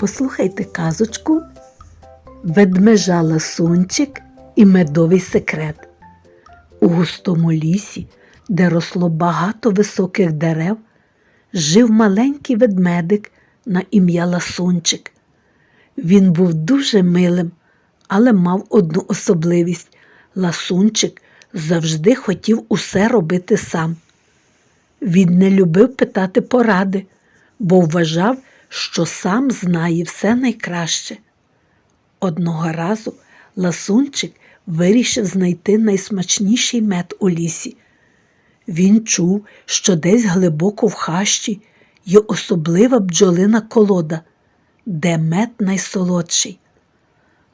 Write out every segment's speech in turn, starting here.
Послухайте казочку Ведмежа ласунчик і медовий секрет. У густому лісі, де росло багато високих дерев, жив маленький ведмедик на ім'я Ласунчик. Він був дуже милим, але мав одну особливість. Ласунчик завжди хотів усе робити сам. Він не любив питати поради, бо вважав, що сам знає все найкраще. Одного разу ласунчик вирішив знайти найсмачніший мед у лісі. Він чув, що десь глибоко в хащі є особлива бджолина колода, де мед найсолодший.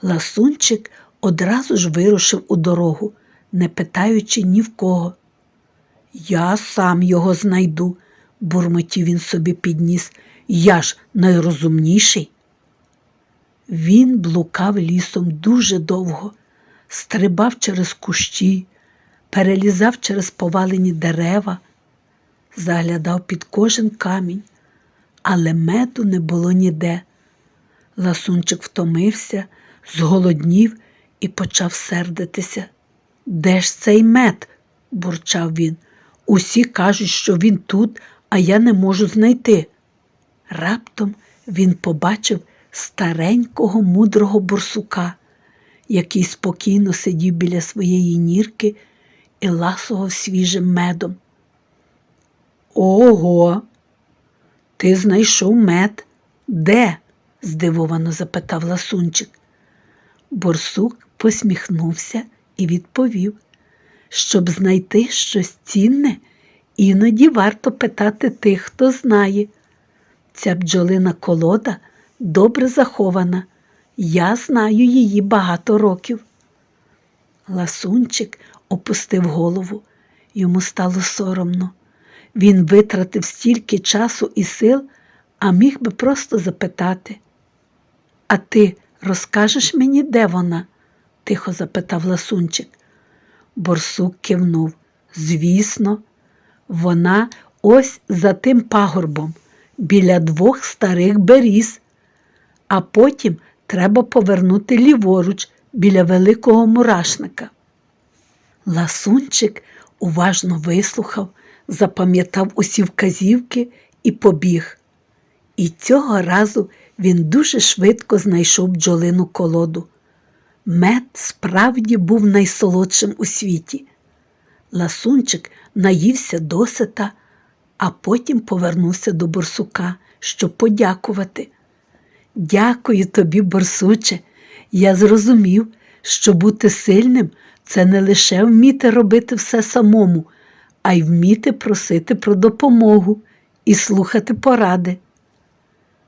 Ласунчик одразу ж вирушив у дорогу, не питаючи ні в кого. Я сам його знайду, бурмотів він собі підніс. Я ж найрозумніший. Він блукав лісом дуже довго, стрибав через кущі, перелізав через повалені дерева, заглядав під кожен камінь, але меду не було ніде. Ласунчик втомився, зголоднів і почав сердитися. Де ж цей мед? бурчав він. Усі кажуть, що він тут, а я не можу знайти. Раптом він побачив старенького мудрого бурсука, який спокійно сидів біля своєї нірки і ласував свіжим медом. Ого, ти знайшов мед? Де? здивовано запитав ласунчик. Борсук посміхнувся і відповів, щоб знайти щось цінне, іноді варто питати тих, хто знає. Ця бджолина колода добре захована. Я знаю її багато років. Ласунчик опустив голову. Йому стало соромно. Він витратив стільки часу і сил, а міг би просто запитати. А ти розкажеш мені, де вона? тихо запитав ласунчик. Борсук кивнув. Звісно, вона ось за тим пагорбом, біля двох старих беріз, а потім треба повернути ліворуч біля великого мурашника. Ласунчик уважно вислухав, запам'ятав усі вказівки і побіг. І цього разу він дуже швидко знайшов бджолину колоду. Мед справді був найсолодшим у світі. Ласунчик наївся досита, а потім повернувся до борсука, щоб подякувати. Дякую тобі, борсуче. Я зрозумів, що бути сильним це не лише вміти робити все самому, а й вміти просити про допомогу і слухати поради.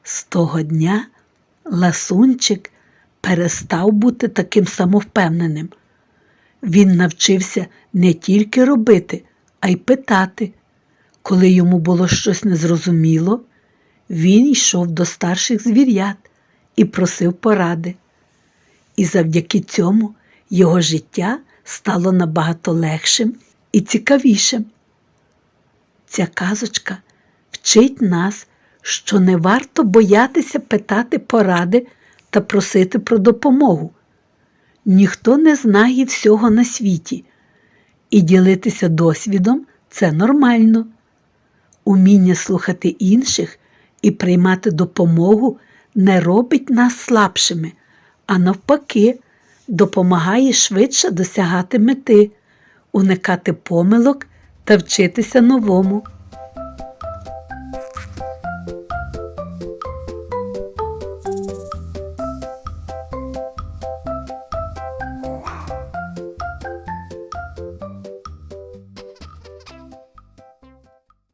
З того дня ласунчик перестав бути таким самовпевненим. Він навчився не тільки робити, а й питати. Коли йому було щось незрозуміло, він йшов до старших звірят і просив поради. І завдяки цьому його життя стало набагато легшим і цікавішим. Ця казочка вчить нас, що не варто боятися питати поради та просити про допомогу. Ніхто не знає всього на світі, і ділитися досвідом це нормально. Уміння слухати інших і приймати допомогу не робить нас слабшими, а навпаки, допомагає швидше досягати мети, уникати помилок та вчитися новому.